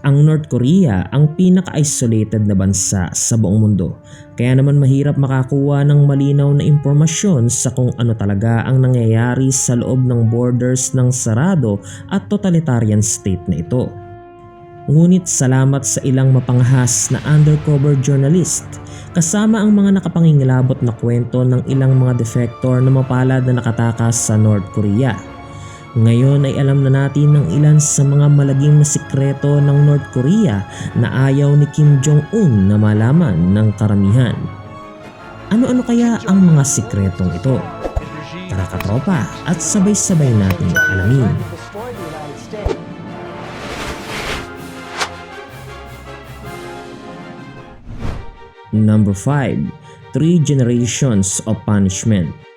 Ang North Korea ang pinaka-isolated na bansa sa buong mundo. Kaya naman mahirap makakuha ng malinaw na impormasyon sa kung ano talaga ang nangyayari sa loob ng borders ng sarado at totalitarian state na ito. Ngunit salamat sa ilang mapangahas na undercover journalist kasama ang mga nakapangingilabot na kwento ng ilang mga defector na mapalad na nakatakas sa North Korea. Ngayon ay alam na natin ng ilan sa mga malagim na sikreto ng North Korea na ayaw ni Kim Jong-un na malaman ng karamihan. Ano-ano kaya ang mga sikretong ito? Tara katropa at sabay-sabay natin alamin. Number 5. Three Generations of Punishment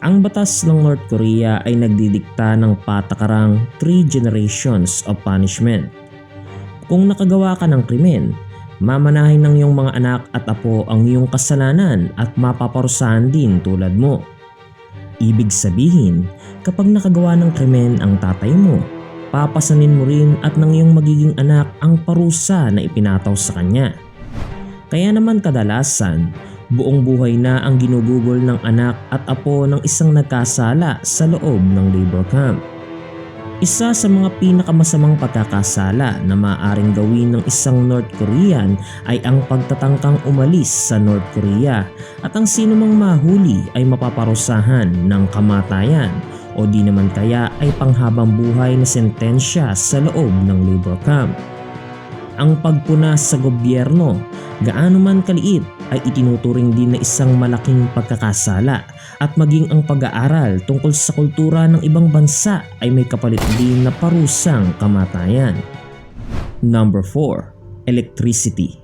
Ang batas ng North Korea ay nagdidikta ng patakarang 3 generations of punishment. Kung nakagawa ka ng krimen, mamanahin ng iyong mga anak at apo ang iyong kasalanan at mapaparusahan din tulad mo. Ibig sabihin, kapag nakagawa ng krimen ang tatay mo, papasanin mo rin at ng iyong magiging anak ang parusa na ipinataw sa kanya. Kaya naman kadalasan, buong buhay na ang ginugugol ng anak at apo ng isang nagkasala sa loob ng labor camp. Isa sa mga pinakamasamang pagkakasala na maaaring gawin ng isang North Korean ay ang pagtatangkang umalis sa North Korea at ang sinumang mahuli ay mapaparusahan ng kamatayan o di naman kaya ay panghabang buhay na sentensya sa loob ng labor camp. Ang pagpuna sa gobyerno, gaano man kaliit ay itinuturing din na isang malaking pagkakasala at maging ang pag-aaral tungkol sa kultura ng ibang bansa ay may kapalit din na parusang kamatayan. Number 4. Electricity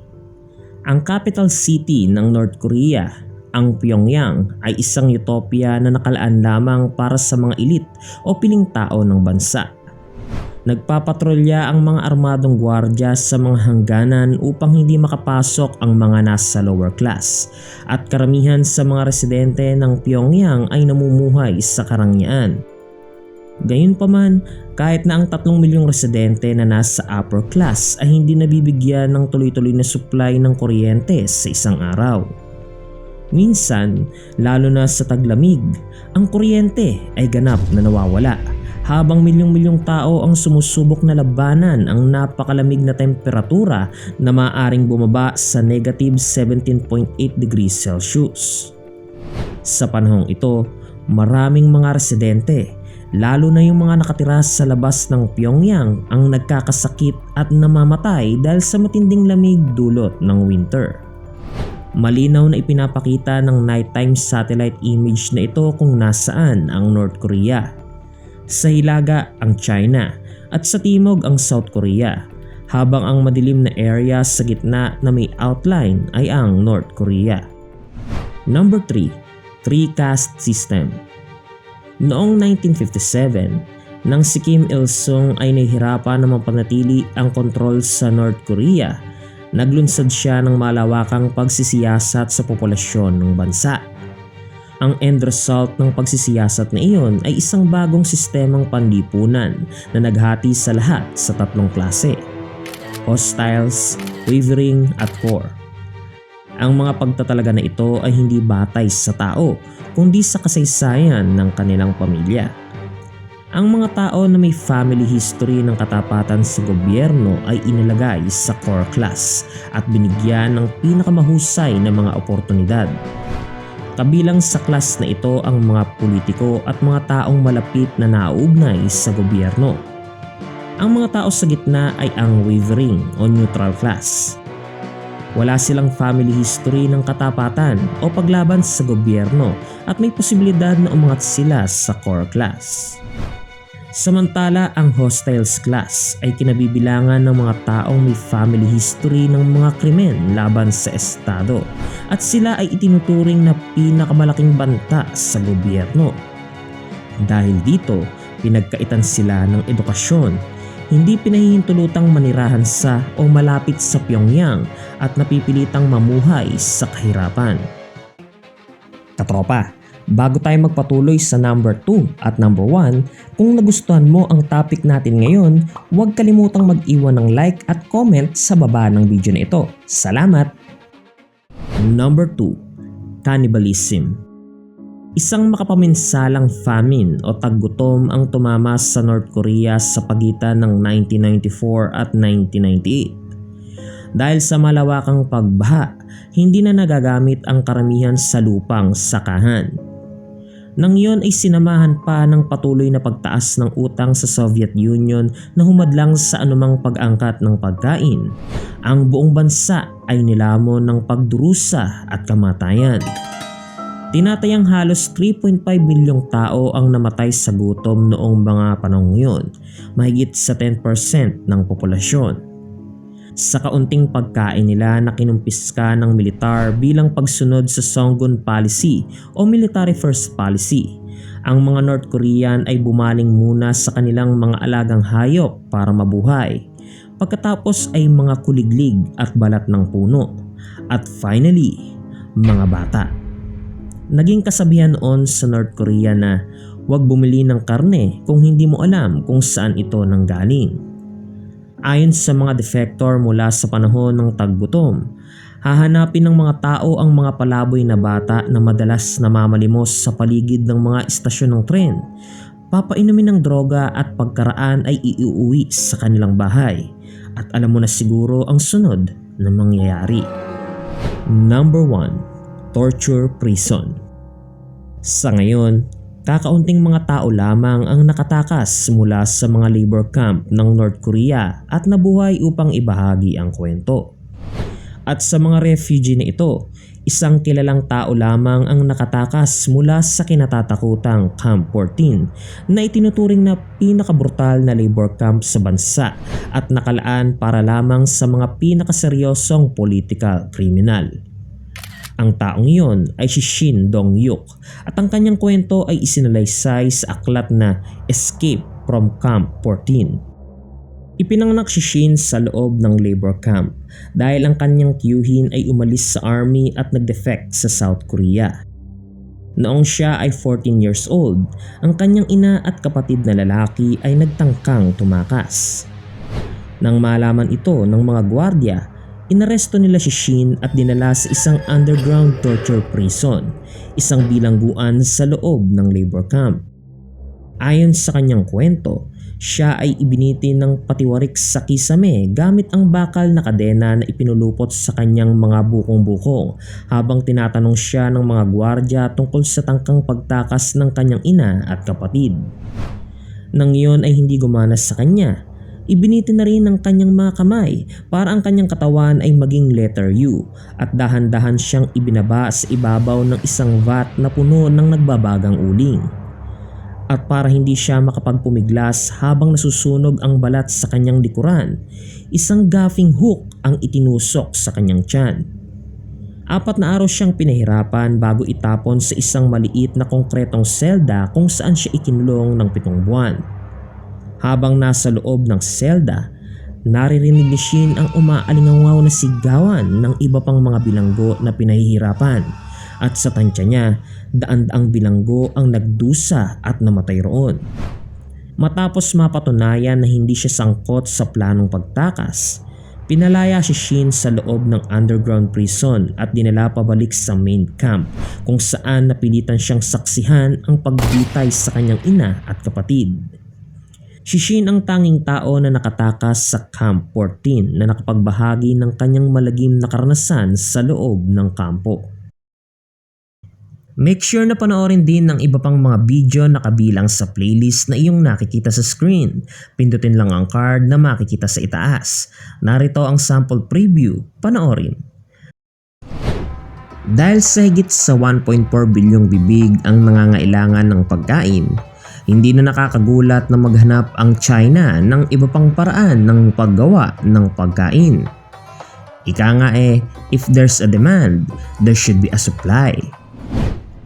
Ang capital city ng North Korea, ang Pyongyang ay isang utopia na nakalaan lamang para sa mga elite o piling tao ng bansa. Nagpapatrolya ang mga armadong gwardya sa mga hangganan upang hindi makapasok ang mga nasa lower class at karamihan sa mga residente ng Pyongyang ay namumuhay sa karangyaan. Gayunpaman, kahit na ang 3 milyong residente na nasa upper class ay hindi nabibigyan ng tuloy-tuloy na supply ng kuryente sa isang araw. Minsan, lalo na sa taglamig, ang kuryente ay ganap na nawawala habang milyong-milyong tao ang sumusubok na labanan ang napakalamig na temperatura na maaring bumaba sa negative 17.8 degrees Celsius. Sa panahong ito, maraming mga residente, lalo na yung mga nakatira sa labas ng Pyongyang ang nagkakasakit at namamatay dahil sa matinding lamig dulot ng winter. Malinaw na ipinapakita ng nighttime satellite image na ito kung nasaan ang North Korea sa hilaga ang China at sa timog ang South Korea habang ang madilim na area sa gitna na may outline ay ang North Korea. Number 3. Three Caste System Noong 1957, nang si Kim Il-sung ay nahihirapan na mapanatili ang kontrol sa North Korea, naglunsad siya ng malawakang pagsisiyasat sa populasyon ng bansa. Ang end result ng pagsisiyasat na iyon ay isang bagong sistemang panlipunan na naghati sa lahat sa tatlong klase. Hostiles, Wavering at Core. Ang mga pagtatalaga na ito ay hindi batay sa tao kundi sa kasaysayan ng kanilang pamilya. Ang mga tao na may family history ng katapatan sa gobyerno ay inilagay sa core class at binigyan ng pinakamahusay na mga oportunidad Kabilang sa klas na ito ang mga politiko at mga taong malapit na nauugnay sa gobyerno. Ang mga tao sa gitna ay ang wavering o neutral class. Wala silang family history ng katapatan o paglaban sa gobyerno at may posibilidad na umangat sila sa core class. Samantala ang hostiles class ay kinabibilangan ng mga taong may family history ng mga krimen laban sa estado at sila ay itinuturing na pinakamalaking banta sa gobyerno. Dahil dito, pinagkaitan sila ng edukasyon, hindi pinahihintulutang manirahan sa o malapit sa Pyongyang at napipilitang mamuhay sa kahirapan. Katropa, Bago tayo magpatuloy sa number 2 at number 1, kung nagustuhan mo ang topic natin ngayon, huwag kalimutang mag-iwan ng like at comment sa baba ng video na ito. Salamat! Number 2. Cannibalism Isang makapaminsalang famine o taggutom ang tumama sa North Korea sa pagitan ng 1994 at 1998. Dahil sa malawakang pagbaha, hindi na nagagamit ang karamihan sa lupang sakahan. Nang iyon ay sinamahan pa ng patuloy na pagtaas ng utang sa Soviet Union na humadlang sa anumang pag-angkat ng pagkain. Ang buong bansa ay nilamon ng pagdurusa at kamatayan. Tinatayang halos 3.5 milyong tao ang namatay sa gutom noong mga panahong yun, mahigit sa 10% ng populasyon sa kaunting pagkain nila na kinumpiska ng militar bilang pagsunod sa Songun Policy o Military First Policy. Ang mga North Korean ay bumaling muna sa kanilang mga alagang hayop para mabuhay. Pagkatapos ay mga kuliglig at balat ng puno. At finally, mga bata. Naging kasabihan noon sa North Korea na huwag bumili ng karne kung hindi mo alam kung saan ito nanggaling. Ayon sa mga defector mula sa panahon ng taggutom, hahanapin ng mga tao ang mga palaboy na bata na madalas namamalimos sa paligid ng mga istasyon ng tren. Papainumin ng droga at pagkaraan ay iuuwi sa kanilang bahay. At alam mo na siguro ang sunod na mangyayari. Number 1. Torture Prison Sa ngayon, Kakaunting mga tao lamang ang nakatakas mula sa mga labor camp ng North Korea at nabuhay upang ibahagi ang kwento. At sa mga refugee na ito, isang kilalang tao lamang ang nakatakas mula sa kinatatakutang Camp 14 na itinuturing na pinakabrutal na labor camp sa bansa at nakalaan para lamang sa mga pinakaseryosong political criminal. Ang taong iyon ay si Shin Dong-yuk at ang kanyang kwento ay isinalaysay sa aklat na Escape from Camp 14. Ipinanganak si Shin sa loob ng labor camp dahil ang kanyang tiyuhin ay umalis sa army at nag-defect sa South Korea. Noong siya ay 14 years old, ang kanyang ina at kapatid na lalaki ay nagtangkang tumakas. Nang malaman ito ng mga gwardya Inaresto nila si Shin at dinala sa isang underground torture prison, isang bilangguan sa loob ng labor camp. Ayon sa kanyang kwento, siya ay ibiniti ng patiwarik sa kisame gamit ang bakal na kadena na ipinulupot sa kanyang mga bukong-bukong habang tinatanong siya ng mga gwardya tungkol sa tangkang pagtakas ng kanyang ina at kapatid. Nang iyon ay hindi gumana sa kanya Ibiniti na rin ng kanyang mga kamay para ang kanyang katawan ay maging letter U at dahan-dahan siyang ibinaba sa ibabaw ng isang vat na puno ng nagbabagang uling. At para hindi siya makapagpumiglas habang nasusunog ang balat sa kanyang likuran, isang gaffing hook ang itinusok sa kanyang tiyan. Apat na araw siyang pinahirapan bago itapon sa isang maliit na konkretong selda kung saan siya ikinulong ng pitong buwan. Habang nasa loob ng selda, naririnig ni Shin ang umaalingawaw na sigawan ng iba pang mga bilanggo na pinahihirapan at sa tansya niya, daan-daang bilanggo ang nagdusa at namatay roon. Matapos mapatunayan na hindi siya sangkot sa planong pagtakas, pinalaya si Shin sa loob ng underground prison at dinala pabalik sa main camp kung saan napilitan siyang saksihan ang pagbitay sa kanyang ina at kapatid. Si Shin ang tanging tao na nakatakas sa Camp 14 na nakapagbahagi ng kanyang malagim na karanasan sa loob ng kampo. Make sure na panoorin din ng iba pang mga video na kabilang sa playlist na iyong nakikita sa screen. Pindutin lang ang card na makikita sa itaas. Narito ang sample preview. Panoorin. Dahil sa higit sa 1.4 bilyong bibig ang nangangailangan ng pagkain, hindi na nakakagulat na maghanap ang China ng iba pang paraan ng paggawa ng pagkain. Ika nga eh, if there's a demand, there should be a supply.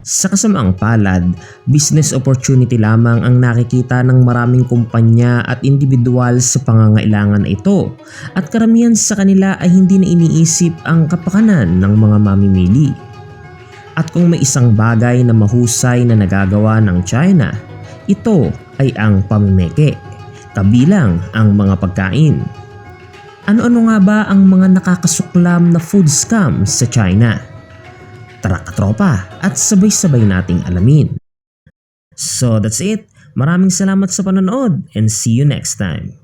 Sa kasamaang palad, business opportunity lamang ang nakikita ng maraming kumpanya at individual sa pangangailangan ito at karamihan sa kanila ay hindi na iniisip ang kapakanan ng mga mamimili. At kung may isang bagay na mahusay na nagagawa ng China, ito ay ang pamimeke, kabilang ang mga pagkain. Ano-ano nga ba ang mga nakakasuklam na food scam sa China? Tara katropa at sabay-sabay nating alamin. So that's it. Maraming salamat sa panonood and see you next time.